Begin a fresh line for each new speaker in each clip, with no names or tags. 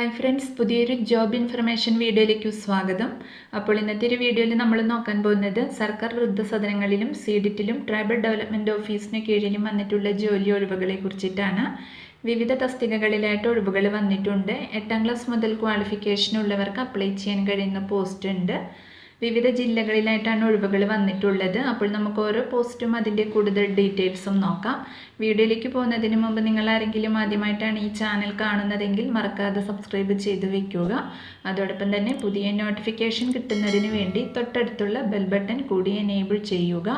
hi friends പുതിയൊരു job information വീഡിയോയിലേക്ക് സ്വാഗതം അപ്പോൾ ഇന്നത്തെ ഒരു വീഡിയോയിൽ നമ്മൾ നോക്കാൻ പോകുന്നത് സർക്കാർ വൃദ്ധസദനങ്ങളിലും സീഡിറ്റിലും ട്രൈബൽ ഡെവലപ്മെൻറ്റ് ഓഫീസിന് കീഴിലും വന്നിട്ടുള്ള ജോലി ഒഴിവുകളെ കുറിച്ചിട്ടാണ് വിവിധ തസ്തികകളിലായിട്ട് ഒഴിവുകൾ വന്നിട്ടുണ്ട് എട്ടാം ക്ലാസ് മുതൽ ക്വാളിഫിക്കേഷൻ ഉള്ളവർക്ക് അപ്ലൈ ചെയ്യാൻ കഴിയുന്ന പോസ്റ്റ് ഉണ്ട് വിവിധ ജില്ലകളിലായിട്ടാണ് ഒഴിവുകൾ വന്നിട്ടുള്ളത് അപ്പോൾ നമുക്ക് ഓരോ പോസ്റ്റും അതിൻ്റെ കൂടുതൽ ഡീറ്റെയിൽസും നോക്കാം വീഡിയോയിലേക്ക് പോകുന്നതിന് മുമ്പ് നിങ്ങൾ ആരെങ്കിലും ആദ്യമായിട്ടാണ് ഈ ചാനൽ കാണുന്നതെങ്കിൽ മറക്കാതെ സബ്സ്ക്രൈബ് ചെയ്ത് വെക്കുക അതോടൊപ്പം തന്നെ പുതിയ നോട്ടിഫിക്കേഷൻ കിട്ടുന്നതിന് വേണ്ടി തൊട്ടടുത്തുള്ള ബെൽ ബട്ടൺ കൂടി എനേബിൾ ചെയ്യുക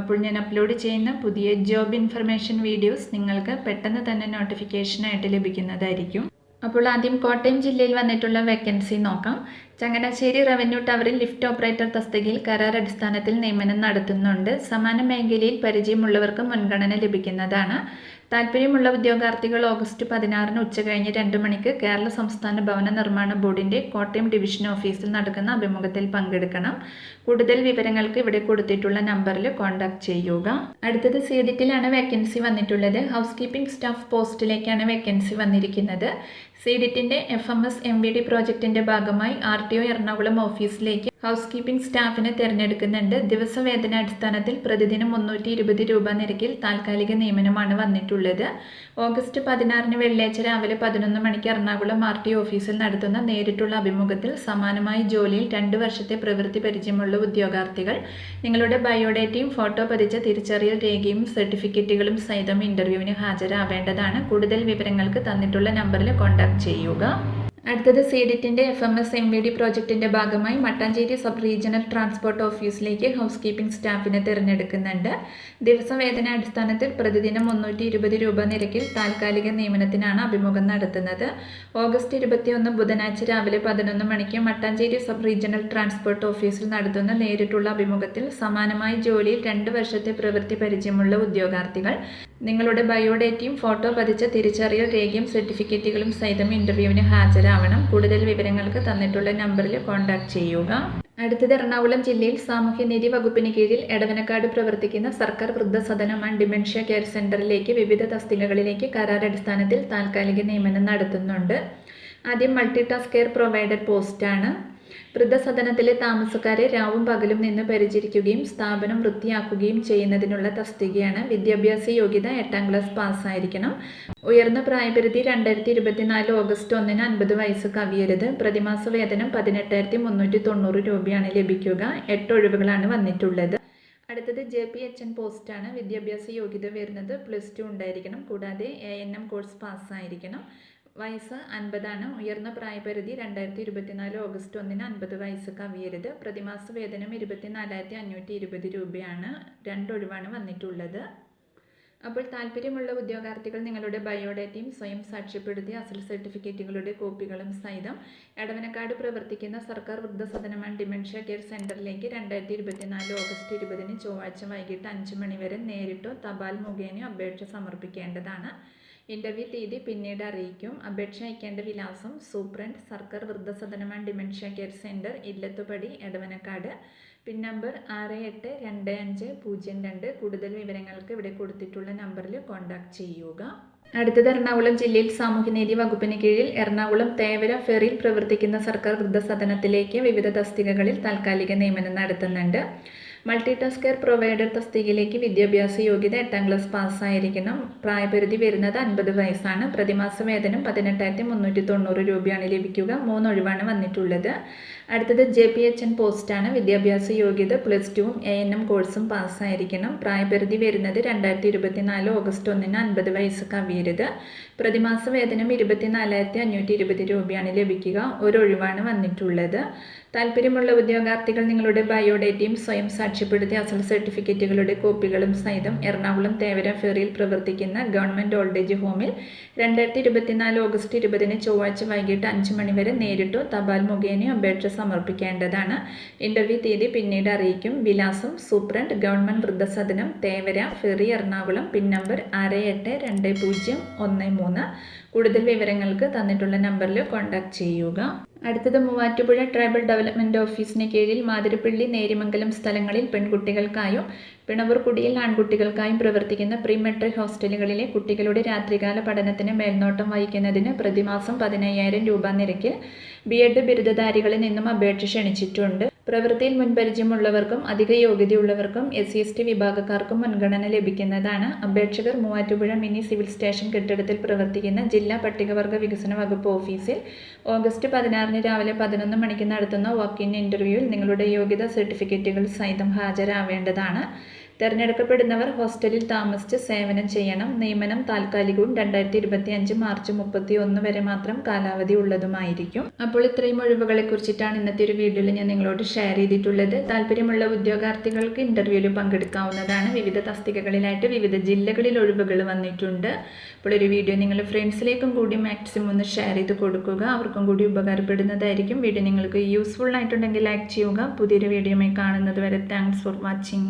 അപ്പോൾ ഞാൻ അപ്ലോഡ് ചെയ്യുന്ന പുതിയ ജോബ് ഇൻഫർമേഷൻ വീഡിയോസ് നിങ്ങൾക്ക് പെട്ടെന്ന് തന്നെ നോട്ടിഫിക്കേഷനായിട്ട് ലഭിക്കുന്നതായിരിക്കും അപ്പോൾ ആദ്യം കോട്ടയം ജില്ലയിൽ വന്നിട്ടുള്ള വേക്കൻസി നോക്കാം ചങ്ങനാശ്ശേരി റവന്യൂ ടവറിൽ ലിഫ്റ്റ് ഓപ്പറേറ്റർ തസ്തികയിൽ കരാർ അടിസ്ഥാനത്തിൽ നിയമനം നടത്തുന്നുണ്ട് സമാന മേഖലയിൽ പരിചയമുള്ളവർക്ക് മുൻഗണന ലഭിക്കുന്നതാണ് താല്പര്യമുള്ള ഉദ്യോഗാർത്ഥികൾ ഓഗസ്റ്റ് പതിനാറിന് കഴിഞ്ഞ് രണ്ട് മണിക്ക് കേരള സംസ്ഥാന ഭവന നിർമ്മാണ ബോർഡിന്റെ കോട്ടയം ഡിവിഷൻ ഓഫീസിൽ നടക്കുന്ന അഭിമുഖത്തിൽ പങ്കെടുക്കണം കൂടുതൽ വിവരങ്ങൾക്ക് ഇവിടെ കൊടുത്തിട്ടുള്ള നമ്പറിൽ കോൺടാക്ട് ചെയ്യുക അടുത്തത് സീഡിറ്റിലാണ് വേക്കൻസി വന്നിട്ടുള്ളത് ഹൗസ് കീപ്പിംഗ് സ്റ്റാഫ് പോസ്റ്റിലേക്കാണ് വേക്കൻസി വന്നിരിക്കുന്നത് സീഡിറ്റിന്റെ F M S M V D പ്രോജക്റ്റിന്റെ ഭാഗമായി ആർ ടി ഒ എറണാകുളം ഓഫീസിലേക്ക് ഹൗസ് കീപ്പിംഗ് സ്റ്റാഫിനെ തിരഞ്ഞെടുക്കുന്നുണ്ട് അടിസ്ഥാനത്തിൽ പ്രതിദിനം മുന്നൂറ്റി ഇരുപത് രൂപ നിരക്കിൽ താൽക്കാലിക നിയമനമാണ് വന്നിട്ടുള്ളത് ഓഗസ്റ്റ് പതിനാറിന് വെള്ളിയാഴ്ച രാവിലെ പതിനൊന്ന് മണിക്ക് എറണാകുളം ആർ ടി ഓഫീസിൽ നടത്തുന്ന നേരിട്ടുള്ള അഭിമുഖത്തിൽ സമാനമായ ജോലിയിൽ രണ്ട് വർഷത്തെ പ്രവൃത്തി പരിചയമുള്ള ഉദ്യോഗാർത്ഥികൾ നിങ്ങളുടെ ബയോഡേറ്റയും ഫോട്ടോ പതിച്ച തിരിച്ചറിയൽ രേഖയും സർട്ടിഫിക്കറ്റുകളും സഹിതം ഇന്റർവ്യൂവിന് ഹാജരാവേണ്ടതാണ് കൂടുതൽ വിവരങ്ങൾക്ക് തന്നിട്ടുള്ള നമ്പറിൽ കോൺടാക്ട് ടാഗ് ചെയ്യുക അടുത്തത് സീഡിറ്റിൻ്റെ F M S M V D പ്രോജക്റ്റിൻ്റെ ഭാഗമായി മട്ടാഞ്ചേരി സബ് റീജിയണൽ ട്രാൻസ്പോർട്ട് ഓഫീസിലേക്ക് ഹൗസ് കീപ്പിംഗ് സ്റ്റാഫിനെ തിരഞ്ഞെടുക്കുന്നുണ്ട് ദിവസം വേതന അടിസ്ഥാനത്തിൽ പ്രതിദിനം മുന്നൂറ്റി ഇരുപത് രൂപ നിരക്കിൽ താൽക്കാലിക നിയമനത്തിനാണ് അഭിമുഖം നടത്തുന്നത് ഓഗസ്റ്റ് ഇരുപത്തിയൊന്ന് ബുധനാഴ്ച രാവിലെ പതിനൊന്ന് മണിക്ക് മട്ടാഞ്ചേരി സബ് റീജിയണൽ ട്രാൻസ്പോർട്ട് ഓഫീസിൽ നടത്തുന്ന നേരിട്ടുള്ള അഭിമുഖത്തിൽ സമാനമായ ജോലിയിൽ രണ്ട് വർഷത്തെ പ്രവൃത്തി പരിചയമുള്ള ഉദ്യോഗാർത്ഥികൾ നിങ്ങളുടെ ബയോഡേറ്റയും ഫോട്ടോ പതിച്ച തിരിച്ചറിയൽ രേഖയും സർട്ടിഫിക്കറ്റുകളും സഹിതം ഇന്റർവ്യൂവിന് ഹാജരാവണം കൂടുതൽ വിവരങ്ങൾക്ക് തന്നിട്ടുള്ള നമ്പറിൽ കോൺടാക്ട് ചെയ്യുക അടുത്തത് എറണാകുളം ജില്ലയിൽ സാമൂഹ്യനീതി വകുപ്പിന് കീഴിൽ എടവനക്കാട് പ്രവർത്തിക്കുന്ന സർക്കാർ വൃദ്ധസദനം ആൻഡ് ഡിമെൻഷ്യ കെയർ സെന്ററിലേക്ക് വിവിധ തസ്തികകളിലേക്ക് കരാറടിസ്ഥാനത്തിൽ താൽക്കാലിക നിയമനം നടത്തുന്നുണ്ട് ആദ്യം മൾട്ടി ടാസ്ക് കെയർ പ്രൊവൈഡർ പോസ്റ്റാണ് വൃദ്ധസദനത്തിലെ താമസക്കാരെ രാവും പകലും നിന്ന് പരിചരിക്കുകയും സ്ഥാപനം വൃത്തിയാക്കുകയും ചെയ്യുന്നതിനുള്ള തസ്തികയാണ് വിദ്യാഭ്യാസ യോഗ്യത എട്ടാം ക്ലാസ് പാസ്സായിരിക്കണം ഉയർന്ന പ്രായപരിധി രണ്ടായിരത്തി ഇരുപത്തിനാല് ഓഗസ്റ്റ് ഒന്നിന് അൻപത് വയസ്സ് കവിയരുത് പ്രതിമാസ വേതനം പതിനെട്ടായിരത്തി മുന്നൂറ്റി തൊണ്ണൂറ് രൂപയാണ് ലഭിക്കുക എട്ട് ഒഴിവുകളാണ് വന്നിട്ടുള്ളത് അടുത്തത് ജെ പി എച്ച് എൻ പോസ്റ്റാണ് വിദ്യാഭ്യാസ യോഗ്യത വരുന്നത് പ്ലസ് ടു ഉണ്ടായിരിക്കണം കൂടാതെ എ എൻ എം കോഴ്സ് പാസ്സായിരിക്കണം വയസ്സ് അൻപതാണ് ഉയർന്ന പ്രായപരിധി രണ്ടായിരത്തി ഇരുപത്തിനാല് ഓഗസ്റ്റ് ഒന്നിന് അൻപത് വയസ്സ് കവിയരുത് പ്രതിമാസ വേതനം ഇരുപത്തിനാലായിരത്തി അഞ്ഞൂറ്റി ഇരുപത് രൂപയാണ് രണ്ടൊഴിവാണ് വന്നിട്ടുള്ളത് അപ്പോൾ താല്പര്യമുള്ള ഉദ്യോഗാർത്ഥികൾ നിങ്ങളുടെ ബയോഡേറ്റയും സ്വയം സാക്ഷ്യപ്പെടുത്തിയ അസൽ സർട്ടിഫിക്കറ്റുകളുടെ കോപ്പികളും സഹിതം എടവനക്കാട് പ്രവർത്തിക്കുന്ന സർക്കാർ വൃദ്ധസദനമാണ് ആൻഡ് ഡിമെൻഷ്യ കെയർ സെൻറ്ററിലേക്ക് രണ്ടായിരത്തി ഇരുപത്തിനാല് ഓഗസ്റ്റ് ഇരുപതിന് ചൊവ്വാഴ്ച വൈകിട്ട് അഞ്ച് മണിവരെ നേരിട്ടോ തപാൽ മുഖേനയോ അപേക്ഷ സമർപ്പിക്കേണ്ടതാണ് ഇൻ്റർവ്യൂ തീയതി പിന്നീട് അറിയിക്കും അപേക്ഷ അയക്കേണ്ട വിലാസം സൂപ്രണ്ട് സർക്കാർ വൃദ്ധസദനമാണ് and dementia care centre Illathupadi Edavanakkad pin number ആറ് എട്ട് രണ്ട് അഞ്ച് പൂജ്യം രണ്ട് കൂടുതൽ വിവരങ്ങൾക്ക് ഇവിടെ കൊടുത്തിട്ടുള്ള നമ്പറിൽ കോൺടാക്ട് ചെയ്യുക അടുത്തത് എറണാകുളം ജില്ലയിൽ സാമൂഹ്യനീതി വകുപ്പിന് കീഴിൽ എറണാകുളം തേവര ഫെറിയിൽ പ്രവർത്തിക്കുന്ന സർക്കാർ വൃദ്ധസദനത്തിലേക്ക് വിവിധ തസ്തികകളിൽ താൽക്കാലിക നിയമനം നടത്തുന്നുണ്ട് മൾട്ടി ടാസ്കർ പ്രൊവൈഡർ തസ്തികയിലേക്ക് വിദ്യാഭ്യാസ യോഗ്യത എട്ടാം ക്ലാസ് പാസ്സായിരിക്കണം പ്രായപരിധി വരുന്നത് അൻപത് വയസ്സാണ് പ്രതിമാസ വേതനം പതിനെട്ടായിരത്തി മുന്നൂറ്റി തൊണ്ണൂറ് രൂപയാണ് ലഭിക്കുക മൂന്നൊഴിവാണ് വന്നിട്ടുള്ളത് അടുത്തത് ജെ പി എച്ച് എൻ പോസ്റ്റാണ് വിദ്യാഭ്യാസ യോഗ്യത പ്ലസ് ടുവും എ എൻ എം കോഴ്സും പാസ്സായിരിക്കണം പ്രായപരിധി വരുന്നത് രണ്ടായിരത്തി ഇരുപത്തിനാല് ഓഗസ്റ്റ് ഒന്നിന് അൻപത് വയസ്സ് കവിയരുത് പ്രതിമാസ വേതനം ഇരുപത്തിനാലായിരത്തി അഞ്ഞൂറ്റി ഇരുപത് രൂപയാണ് ലഭിക്കുക ഒരു ഒഴിവാണ് വന്നിട്ടുള്ളത് താല്പര്യമുള്ള ഉദ്യോഗാർത്ഥികൾ നിങ്ങളുടെ ബയോഡേറ്റയും സ്വയം സാക്ഷ്യപ്പെടുത്തിയ അസൽ സർട്ടിഫിക്കറ്റുകളുടെ കോപ്പികളും സഹിതം എറണാകുളം തേവര ഫെറിയിൽ പ്രവർത്തിക്കുന്ന ഗവൺമെൻറ് ഓൾഡ് ഏജ് ഹോമിൽ രണ്ടായിരത്തി ഇരുപത്തിനാല് ഓഗസ്റ്റ് ഇരുപതിന് ചൊവ്വാഴ്ച വൈകിട്ട് അഞ്ച് മണിവരെ നേരിട്ടോ തപാൽ മുഖേനയോ അപേക്ഷ സമർപ്പിക്കേണ്ടതാണ് ഇൻ്റർവ്യൂ തീയതി പിന്നീട് അറിയിക്കും വിലാസം സൂപ്രണ്ട് ഗവൺമെൻറ് വൃദ്ധസദനം Thevara ferry Ernakulam pin number ആറ് എട്ട് രണ്ട് പൂജ്യം ഒന്ന് മൂന്ന് കൂടുതൽ വിവരങ്ങൾക്ക് തന്നിട്ടുള്ള നമ്പറിൽ കോൺടാക്റ്റ് ചെയ്യുക അടുത്തത് മൂവാറ്റുപുഴ ട്രൈബൽ ഡെവലപ്മെൻറ്റ് ഓഫീസിന് കീഴിൽ മാതിരപ്പള്ളി നേരിമംഗലം സ്ഥലങ്ങളിൽ പെൺകുട്ടികൾക്കായും പിണവർക്കുടിയിൽ ആൺകുട്ടികൾക്കായും പ്രവർത്തിക്കുന്ന പ്രീ മെട്രിക് ഹോസ്റ്റലുകളിലെ കുട്ടികളുടെ രാത്രികാല പഠനത്തിന് മേൽനോട്ടം വഹിക്കുന്നതിന് പ്രതിമാസം പതിനയ്യായിരം രൂപ നിരക്കിൽ ബി എഡ് ബിരുദധാരികളിൽ നിന്നും അപേക്ഷ ക്ഷണിച്ചിട്ടുണ്ട് പ്രവൃത്തിയിൽ മുൻപരിചയമുള്ളവർക്കും അധിക യോഗ്യതയുള്ളവർക്കും എസ് സി എസ് ടി വിഭാഗക്കാർക്കും മുൻഗണന ലഭിക്കുന്നതാണ് അപേക്ഷകർ മൂവാറ്റുപുഴ മിനി സിവിൽ സ്റ്റേഷൻ കെട്ടിടത്തിൽ പ്രവർത്തിക്കുന്ന ജില്ലാ പട്ടികവർഗ വികസന വകുപ്പ് ഓഫീസിൽ ഓഗസ്റ്റ് പതിനാറിന് രാവിലെ പതിനൊന്ന് മണിക്ക് നടത്തുന്ന വാക്ക് ഇൻ ഇൻ്റർവ്യൂവിൽ നിങ്ങളുടെ യോഗ്യതാ സർട്ടിഫിക്കറ്റുകൾ സഹിതം ഹാജരാവേണ്ടതാണ് തെരഞ്ഞെടുക്കപ്പെടുന്നവർ ഹോസ്റ്റലിൽ താമസിച്ച് സേവനം ചെയ്യണം നിയമനം താൽക്കാലികവും രണ്ടായിരത്തി ഇരുപത്തി അഞ്ച് മാർച്ച് മുപ്പത്തി ഒന്ന് വരെ മാത്രം കാലാവധി ഉള്ളതുമായിരിക്കും അപ്പോൾ ഇത്രയും ഒഴിവുകളെ കുറിച്ചിട്ടാണ് ഇന്നത്തെ ഒരു വീഡിയോയിൽ ഞാൻ നിങ്ങളോട് ഷെയർ ചെയ്തിട്ടുള്ളത് താല്പര്യമുള്ള ഉദ്യോഗാർത്ഥികൾക്ക് ഇന്റർവ്യൂവിൽ പങ്കെടുക്കാവുന്നതാണ് വിവിധ തസ്തികകളിലായിട്ട് വിവിധ ജില്ലകളിൽ ഒഴിവുകൾ വന്നിട്ടുണ്ട് അപ്പോൾ ഒരു വീഡിയോ നിങ്ങൾ ഫ്രണ്ട്സിലേക്കും കൂടി മാക്സിമം ഒന്ന് ഷെയർ ചെയ്ത് കൊടുക്കുക അവർക്കും കൂടി ഉപകാരപ്പെടുന്നതായിരിക്കും വീഡിയോ നിങ്ങൾക്ക് യൂസ്ഫുൾ ആയിട്ടുണ്ടെങ്കിൽ ലൈക്ക് ചെയ്യുക പുതിയൊരു വീഡിയോമായി കാണുന്നത് വരെ താങ്ക്സ് ഫോർ വാച്ചിങ്